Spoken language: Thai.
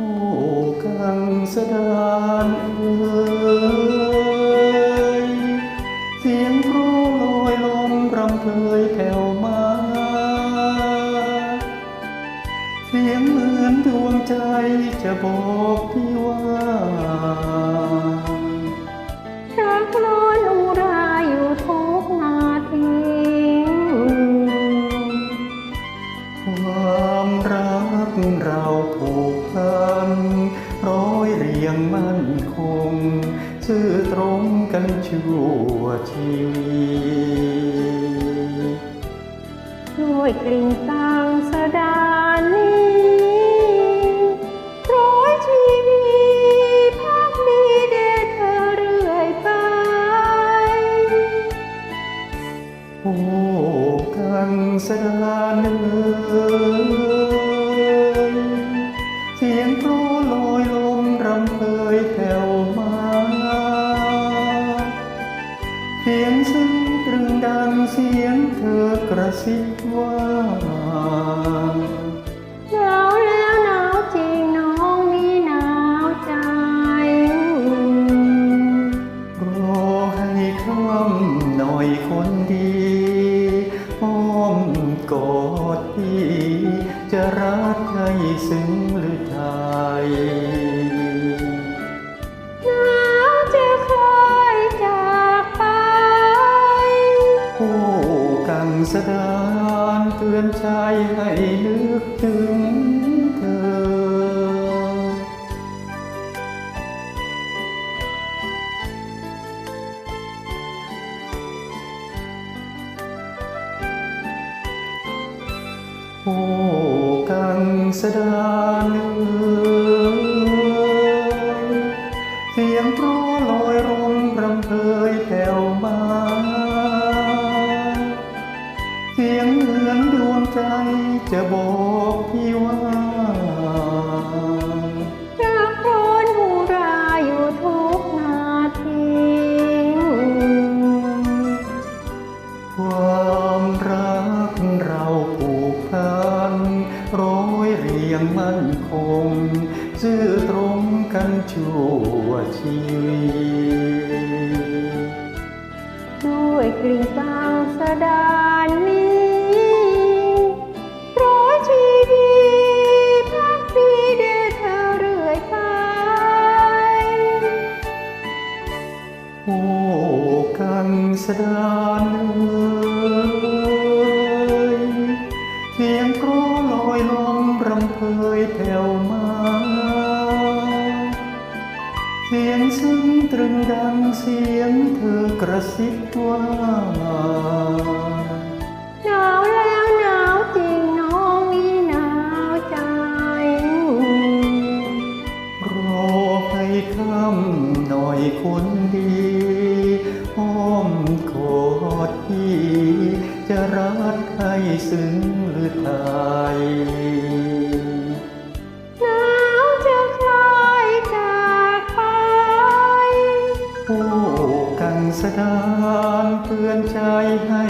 โอ้กังสดานเอ่ยเสียงโปรลอยลมรำเพยแผ่วมา เสียงเหมือนดวงใจจะบอกพี่ว่า นคง ชื่อตรงกันชั่วชีวิตด้วยกลิ่นต่างสดานนี้ กระซิบว่าหนาวแล้วหนาวจริงน้องนี่หนาวใจ รอให้ค่ำหน่อยคนดีอ้อมกอดพี่จะรักให้ซึ้งหรือไทย ถึงเธอ โอ้กังสดานเอ่ยเสียงโปรลอยลมรำเพยแผ่วมาเสียงเหมือนดวงใจจะบอก ยเรียงมั่นคง ซื่อตรงกันชั่วชีวิตด้วยกลิ่นตางสดา เสียงซึ้งตรึงดังเสียงเธอกระซิบว่าหนาวแล้วหนาวจริงน้องนี่หนาวใจ รอให้ค่ำหน่อยคนดีอ้อมกอดพี่จะรักให้ซึ้งหรือไทย เตือนใจให้